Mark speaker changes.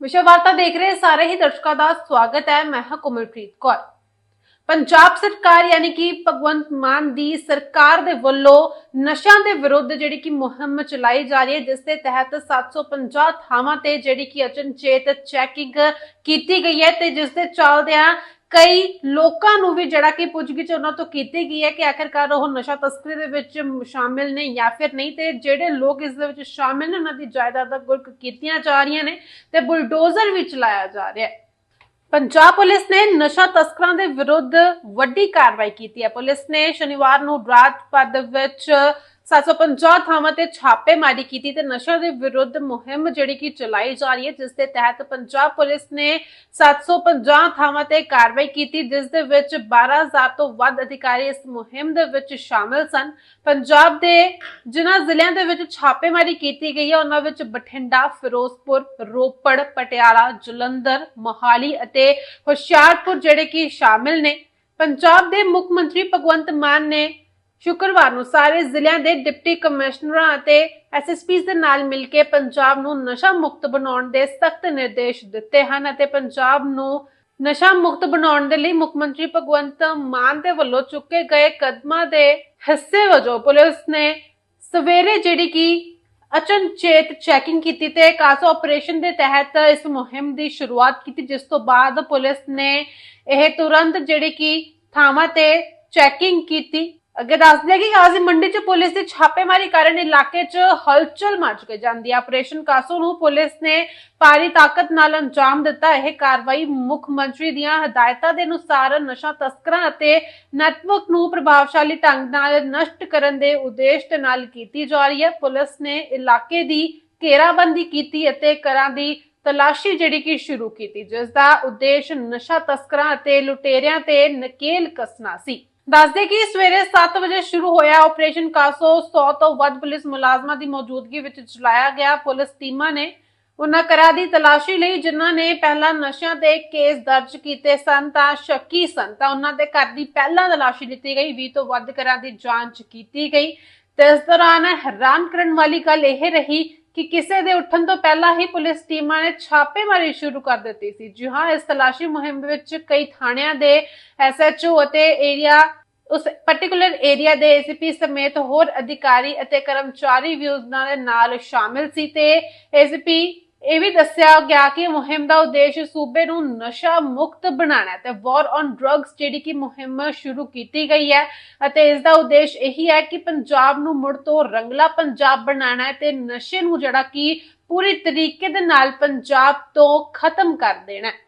Speaker 1: ਵਿਸ਼ਵ ਵਾਰਤਾ ਦੇਖ ਰਹੇ ਸਾਰੇ ਹੀ ਦਰਸ਼ਕਾਂ ਦਾ ਸਵਾਗਤ ਹੈ। ਮੈਂ ਹਾਂ ਕੋਮਲਪ੍ਰੀਤ ਕੌਰ। ਪੰਜਾਬ ਸਰਕਾਰ ਯਾਨੀ ਕਿ ਭਗਵੰਤ ਮਾਨ ਦੀ ਸਰਕਾਰ ਦੇ ਵੱਲੋਂ ਨਸ਼ਿਆਂ ਦੇ ਵਿਰੁੱਧ ਜਿਹੜੀ ਕਿ ਮੁਹਿੰਮ ਚਲਾਈ ਜਾ ਰਹੀ ਹੈ, ਜਿਸ ਦੇ ਤਹਿਤ 750 ਥਾਵਾਂ ਤੇ ਜਿਹੜੀ ਕਿ ਅਚਨਚੇਤ ਚੈਕਿੰਗ ਕੀਤੀ ਗਈ ਹੈ ਤੇ ਜਿਸ ਦੇ ਚੱਲਦਿਆਂ ਕਈ ਲੋਕਾਂ ਨੂੰ ਵੀ ਜਿਹੜਾ ਕਿ ਪੁੱਛਗਿੱਛ ਉਹਨਾਂ ਤੋਂ ਕੀਤੀ ਗਈ ਹੈ ਕਿ ਆਖਿਰਕਾਰ ਉਹ ਨਸ਼ਾ ਤਸਕਰੀ ਦੇ ਵਿੱਚ ਸ਼ਾਮਿਲ ਨੇ ਜਾਂ ਫਿਰ ਨਹੀਂ ਤੇ ਜਿਹੜੇ ਲੋਕ ਇਸ ਦੇ ਵਿੱਚ ਸ਼ਾਮਿਲ ਨੇ, ਉਹਨਾਂ ਦੀ ਜਾਇਦਾਦ ਦਾ ਗੁਰਕ ਕੀਤੀਆਂ ਜਾ ਰਹੀਆਂ ਨੇ ਤੇ ਬੁਲਡੋਜ਼ਰ ਵੀ ਚਲਾਇਆ ਜਾ ਰਿਹਾ ਹੈ। ਪੰਜਾਬ ਪੁਲਿਸ ਨੇ ਨਸ਼ਾ ਤਸਕਰਾਂ ਦੇ ਵਿਰੁੱਧ ਵੱਡੀ ਕਾਰਵਾਈ ਕੀਤੀ ਹੈ। ਪੁਲਿਸ ਨੇ ਸ਼ਨੀਵਾਰ ਨੂੰ ਰਾਤ ਪਦ ਵਿੱਚ 750 ਥਾਵਾਂ ਤੇ ਛਾਪੇਮਾਰੀ ਕੀਤੀ ਤੇ ਨਸ਼ਾ ਦੇ ਵਿਰੁੱਧ ਮੁਹਿੰਮ ਜਿਹੜੀ ਕਿ ਚਲਾਈ ਜਾ ਰਹੀ ਹੈ, ਜਿਸ ਦੇ ਤਹਿਤ ਪੰਜਾਬ ਪੁਲਿਸ ਨੇ 750 ਥਾਵਾਂ ਤੇ ਕਾਰਵਾਈ ਕੀਤੀ, ਜਿਸ ਦੇ ਵਿੱਚ 12000 ਤੋਂ ਵੱਧ ਅਧਿਕਾਰੀ ਇਸ ਮੁਹਿੰਮ ਦੇ ਵਿੱਚ ਸ਼ਾਮਲ ਸਨ। ਪੰਜਾਬ ਦੇ ਜਿਨ੍ਹਾਂ ਜ਼ਿਲ੍ਹਿਆਂ ਦੇ ਵਿੱਚ ਛਾਪੇਮਾਰੀ ਕੀਤੀ ਗਈ ਹੈ, ਉਹਨਾਂ ਵਿੱਚ ਬਠਿੰਡਾ, ਫਿਰੋਜ਼ਪੁਰ, ਰੋਪੜ, ਪਟਿਆਲਾ, ਜਲੰਧਰ, ਮੋਹਾਲੀ ਅਤੇ ਹੁਸ਼ਿਆਰਪੁਰ ਜਿਹੜੇ ਕਿ ਸ਼ਾਮਿਲ ਨੇ। ਪੰਜਾਬ ਦੇ ਮੁੱਖ ਮੰਤਰੀ ਭਗਵੰਤ ਮਾਨ ਨੇ ਸ਼ੁੱਕਰਵਾਰ ਨੂੰ ਸਾਰੇ ਜ਼ਿਲ੍ਹਿਆਂ ਦੇ ਡਿਪਟੀ ਕਮਿਸ਼ਨਰਾਂ ਅਤੇ ਐਸਐਸਪੀਸ ਦੇ ਨਾਲ ਮਿਲ ਕੇ ਪੰਜਾਬ ਨੂੰ ਨਸ਼ਾ ਮੁਕਤ ਬਣਾਉਣ ਦੇ ਸਖਤ ਨਿਰਦੇਸ਼ ਦਿੱਤੇ ਹਨ ਅਤੇ ਪੰਜਾਬ ਨੂੰ ਨਸ਼ਾ ਮੁਕਤ ਬਣਾਉਣ ਦੇ ਲਈ ਮੁੱਖ ਮੰਤਰੀ ਭਗਵੰਤ ਮਾਨ ਦੇ ਵੱਲੋਂ ਚੁੱਕੇ ਗਏ ਕਦਮਾਂ ਦੇ ਹਿੱਸੇ ਵਜੋਂ ਪੁਲਿਸ ਨੇ ਸਵੇਰੇ ਜਿਹੜੀ ਕਿ ਅਚਨਚੇਤ ਚੈਕਿੰਗ ਕੀਤੀ ਤੇ ਕਾਸੋ ਆਪਰੇਸ਼ਨ ਦੇ ਤਹਿਤ ਇਸ ਮੁਹਿੰਮ ਦੀ ਸ਼ੁਰੂਆਤ ਕੀਤੀ, ਜਿਸ ਤੋਂ ਬਾਅਦ ਪੁਲਿਸ ਨੇ ਇਹ ਤੁਰੰਤ ਜਿਹੜੀ ਕਿ ਥਾਵਾਂ ਤੇ ਚੈਕਿੰਗ ਕੀਤੀ। ਅੱਗੇ ਦੱਸਦੇ ਕਿ ਆਜ਼ੀ ਮੰਡੀ 'ਚ ਪੁਲਿਸ ਦੀ ਛਾਪੇਮਾਰੀ ਕਾਰਨ ਇਲਾਕੇ 'ਚ ਹਲਚਲ ਮਚ ਗਈ। ਜਾਂਦੀ ਹੈ ਆਪਰੇਸ਼ਨ ਕਾਸੋ ਨੂੰ ਪੁਲਿਸ ਨੇ ਭਾਰੀ ਤਾਕਤ ਨਾਲ ਅੰਜਾਮ ਦਿੱਤਾ। ਇਹ ਕਾਰਵਾਈ ਮੁੱਖ ਮੰਤਰੀ ਦੀਆਂ ਹਦਾਇਤਾਂ ਦੇ ਅਨੁਸਾਰ ਨਸ਼ਾ ਤਸਕਰਾਂ ਅਤੇ ਨੈਟਵਰਕ ਨੂੰ ਪ੍ਰਭਾਵਸ਼ਾਲੀ ਢੰਗ ਨਾਲ ਨਸ਼ਟ ਕਰਨ ਦੇ ਉਦੇਸ਼ ਦੇ ਨਾਲ ਕੀਤੀ ਜਾ ਰਹੀ ਹੈ। ਪੁਲਿਸ ਨੇ ਇਲਾਕੇ ਦੀ ਘੇਰਾਬੰਦੀ ਕੀਤੀ ਅਤੇ ਘਰਾਂ ਦੀ ਤਲਾਸ਼ੀ ਜਿਹੜੀ ਕਿ ਸ਼ੁਰੂ ਕੀਤੀ, ਜਿਸ ਦਾ ਉਦੇਸ਼ ਨਸ਼ਾ ਤਸਕਰਾਂ ਅਤੇ ਲੁਟੇਰਿਆਂ ਤੇ ਨਕੇਲ ਕੱਸਣਾ ਸੀ। ਦੱਸਦੇ ਕਿ ਸਵੇਰੇ 7 ਵਜੇ ਸ਼ੁਰੂ ਹੋਇਆ ਆਪਰੇਸ਼ਨ ਕਾਸੋ 100 ਤੋਂ ਵੱਧ ਪੁਲਿਸ ਮੁਲਾਜ਼ਮਾਂ ਦੀ ਮੌਜੂਦਗੀ ਵਿੱਚ ਚਲਾਇਆ ਗਿਆ। ਪੁਲਿਸ ਟੀਮਾਂ ਨੇ ਉਹਨਾਂ ਘਰਾਂ ਦੀ ਤਲਾਸ਼ੀ ਲਈ ਜਿਨ੍ਹਾਂ ਨੇ ਪਹਿਲਾਂ ਨਸ਼ਿਆਂ ਤੇ ਕੇਸ ਦਰਜ ਕੀਤੇ ਸਨ ਤਾਂ ਸ਼ੱਕੀ ਸਨ ਤਾਂ ਉਹਨਾਂ ਦੇ ਘਰ ਦੀ ਪਹਿਲਾਂ ਤਲਾਸ਼ੀ ਦਿੱਤੀ ਗਈ। 20 ਤੋਂ ਵੱਧ ਘਰਾਂ ਦੀ ਜਾਂਚ ਕੀਤੀ ਗਈ। ਤੇ ਇਸ ਦੌਰਾਨ ਹੈਰਾਨ ਕਰਨ ਵਾਲੀ ਗੱਲ ਇਹ ਰਹੀ ਕਿ ਕਿਸੇ ਦੇ ਉੱਠਣ ਤੋਂ ਪਹਿਲਾਂ ਹੀ ਪੁਲਿਸ ਟੀਮਾਂ ਨੇ ਛਾਪੇਮਾਰੀ ਸ਼ੁਰੂ ਕਰ ਦਿੱਤੀ ਸੀ। ਜੀ ਹਾਂ, ਇਸ ਤਲਾਸ਼ੀ ਮੁਹਿੰਮ ਵਿੱਚ ਕਈ ਥਾਣਿਆਂ ਦੇ ਐਸਐਚਓ ਅਤੇ ਏਰੀਆ, ਉਸ ਪਾਰਟਿਕੂਲਰ ਏਰੀਆ ਦੇ ਏਸੀਪੀ ਸਮੇਤ ਹੋਰ ਅਧਿਕਾਰੀ ਅਤੇ ਕਰਮਚਾਰੀ ਵੀ ਉਹਨਾਂ ਨਾਲ ਸ਼ਾਮਿਲ ਸੀ ਤੇ ਏਸੀਪੀ ਇਹ ਵੀ ਦੱਸਿਆ ਗਿਆ ਕਿ ਮੁਹਿੰਮ ਦਾ ਉਦੇਸ਼ ਸੂਬੇ ਨੂੰ ਨਸ਼ਾ ਮੁਕਤ ਬਣਾਉਣਾ ਹੈ ਤੇ ਵਾਰ ਔਨ ਡਰੱਗਸ ਜਿਹੜੀ ਕਿ ਮੁਹਿੰਮ ਸ਼ੁਰੂ ਕੀਤੀ ਗਈ ਹੈ ਅਤੇ ਇਸ ਦਾ ਉਦੇਸ਼ ਇਹੀ ਹੈ ਕਿ ਪੰਜਾਬ ਨੂੰ ਮੁੜ ਤੋਂ ਰੰਗਲਾ ਪੰਜਾਬ ਬਣਾਉਣਾ ਹੈ ਤੇ ਨਸ਼ੇ ਨੂੰ ਜਿਹੜਾ ਕਿ ਪੂਰੀ ਤਰੀਕੇ ਦੇ ਨਾਲ ਪੰਜਾਬ ਤੋਂ ਖਤਮ ਕਰ ਦੇਣਾ ਹੈ।